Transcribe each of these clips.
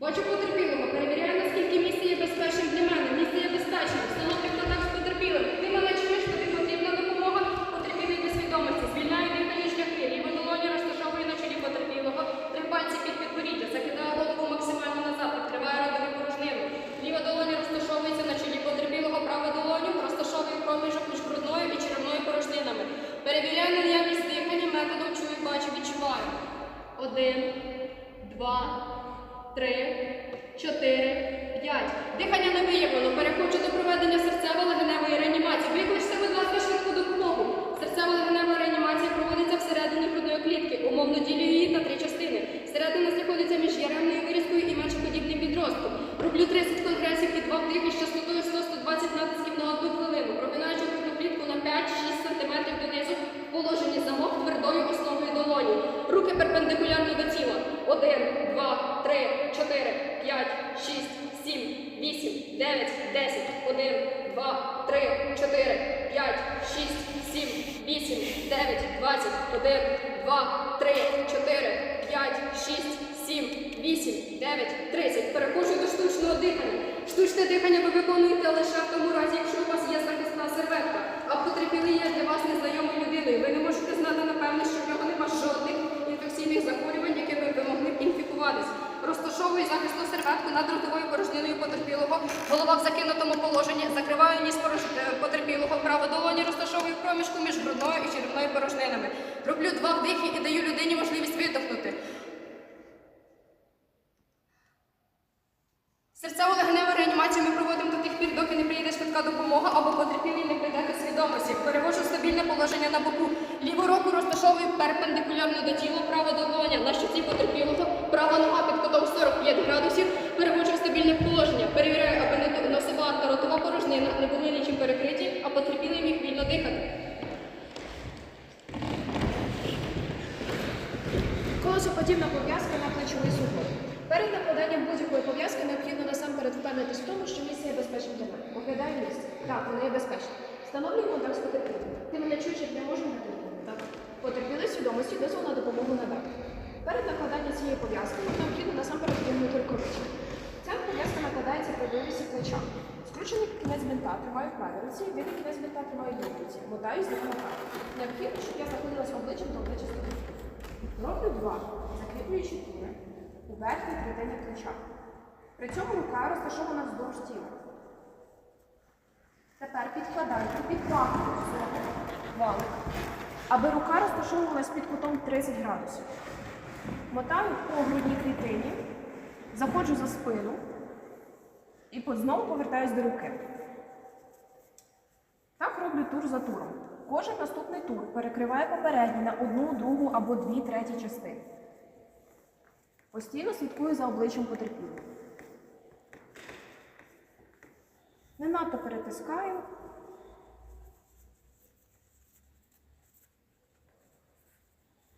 Бачу потерпілого, перевіряю, наскільки місце є безпечним для мене. Місце є безпечним. Встановлю контакт з потерпілим. Ти мене чуєш, тобі потрібна допомога. Потерпілий без свідомості. Звільняю дихальні шляхи. Ліву долоні розташовую на чолі потерпілого. Три пальці під підборіддя. Закидаю голову максимально назад. Відкриваю родові порожнину. Ліва долоня розташовується на чолі потерпілого. Права долоню розташовую проміжок між грудною і черевною порожнинами. Перевіряю наявність дихання методом чую, бачу, відчуваю. Один, два, 3 9, 10, 1, 2, 3, 4, 5, 6, 7, 8, 9, 20, 1, 2, 3, 4, 5, 6, 7, 8, 9, 30. Перехожу до штучного дихання. Штучне дихання ви виконуєте лише в тому разі, якщо у вас є захисна серветка, а потрапили є для вас незнайомою людиною. Ви не можете знати, напевно, що в нього нема жодних інфекційних захворювань. Розташовую захисну серветку над ротовою порожниною потерпілого, голова в закинутому положенні, закриваю ніс е, потерпілого, праву долоні розташовую в проміжку між грудною і черевною порожнинами. Роблю два вдихи і даю людині можливість видихнути. Серцево-легеневу реанімацію ми проводимо до тих пір, доки не прийде швидка допомога або потерпілий не прийде до свідомості. Перевожу стабільне положення на боку. Ліву руку розташовую перпендикулярно до тіла, права долоня на щоці потерпілого, права нога під кутом 45 градусів. Переводжу в стабільне положення. Перевіряю, аби не- носова та ротова порожнина не були нічим перекриті, а потерпілий міг вільно дихати. Колесоподібна пов'язка на плечовий суглоб. Перед накладанням будь-якої пов'язки необхідно насамперед впевнитись в тому, що місце є безпечним для мене. Оглядаю місце. Так, воно є безпечним. Встановлюю контакт з потерпілим. Ти мене чуєш, як я можу на Потерпіли свідомості, дозвол на допомогу надати. Перед накладанням цієї пов'язки необхідно насамперед вдягнути рукавички. Ця пов'язка накладається при вивісі плеча. Скручений кінець бинта тримаю в правій руці, білий кінець бинта тримаю в руці. Мотаю з ним на праву. Необхідно, щоб я знаходилась обличчям до обличчя потерпілим. Роблю два, закріплюючи тури у верхній третині плеча. При цьому рука розташована вздовж тіла. Тепер підкладайте під праву валик, аби рука розташовувалась під кутом 30 градусів. Мотаю по грудній клітині, заходжу за спину і знову повертаюсь до руки. Так роблю тур за туром. Кожен наступний тур перекриває попередній на одну, другу або дві треті частини. Постійно слідкую за обличчям потерпілого. Не надто перетискаю.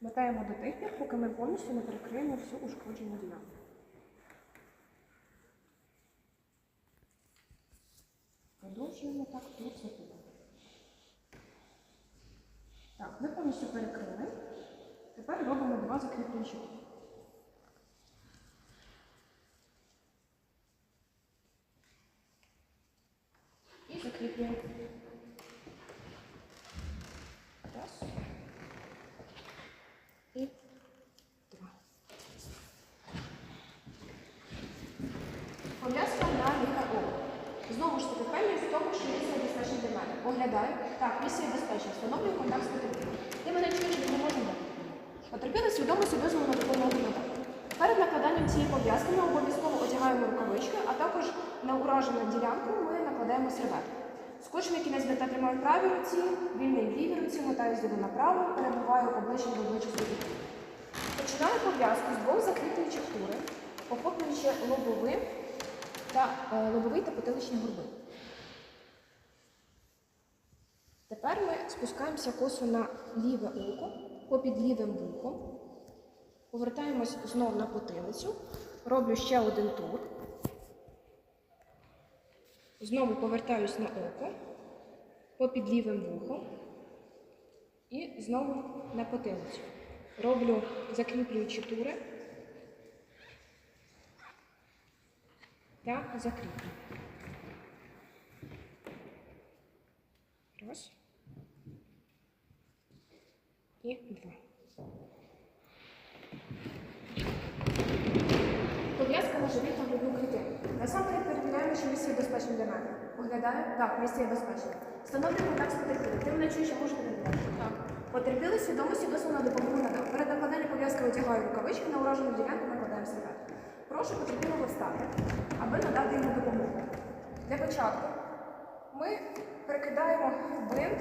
Мотаємо до тих пір, поки ми повністю не перекриємо всю ушкоджену ділянку. Продовжуємо так тут за туром. Так, ми повністю перекрили. Тепер робимо два закріплені круги. І закріплюємо. Раз. І два. Пов'язка на ліве око. Знову ж таки, впевнююсь в тому, що місце безпечне для мене. Оглядаю. Так, місце безпечне. Встановлюю контакт з потерпілим. Ти мене чуєш, ми можемо дати. Потерпіли свідомості дозволу на допомогу надати. Перед накладанням цієї пов'язки ми обов'язково одягаємо рукавички, а також на уражену ділянку ми накладаємо серветку. Скочений кінець бинта тримаю в правій руці, вільний в лівій руці, мотаю з направо, перебуваю обличчям до обличчя собі. Починаю пов'язку з двох закріплюючих тури, охоплюючи лобовий та е, лобовий та потиличні горби. Тепер ми спускаємося косо на ліве око, попід лівим вухом. Повертаємось знов на потилицю. Роблю ще один тур. Знову повертаюсь на око, попід лівим вухом. І знову на потилицю. Роблю закріплюючі тури. та закріплю. Раз. І два. Пов'язка на живіт та грудну клітину. Насамперед перевіряємо, чи місце є безпечним для мене. Оглядаю? Так, місце є безпечним. Встановлюємо контакт з потерпілим. Ти мене чуєш, я можу тебе віддати? Так. Потерпіли свідомості дозволу на допомогу надав. Перед накладанням пов'язки витягаю рукавички, на уражену ділянку накладаємо серветку. Прошу потерпілого встати, аби надати йому допомогу. Для початку ми перекидаємо бинт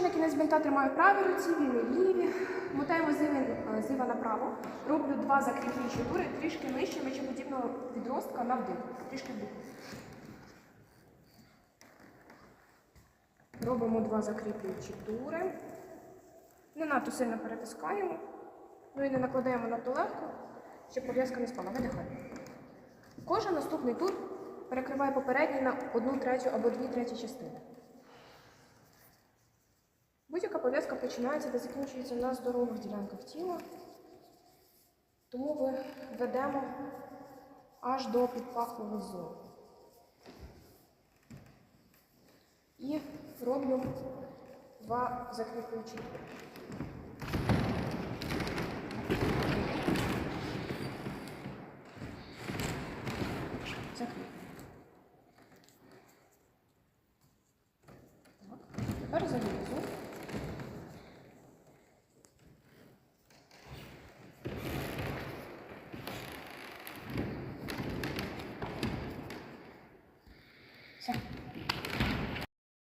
Скотч на кінець бинта тримаю в правій руці, вільний в лівій. Мотаємо е, зліва направо. Роблю два закріплюючі тури трішки нижче мечоподібного відростка на вдих. Трішки вдих. Робимо два закріплюючі тури. Не надто сильно перетискаємо. Ну і не накладаємо надто легко, щоб пов'язка не спала. Видихаємо. Кожен наступний тур перекриває попередній на одну третю або дві треті частини. Пов'язка починається та закінчується на здорових ділянках тіла, тому ми ведемо аж до підпахової зони. І роблю два закріплюючі.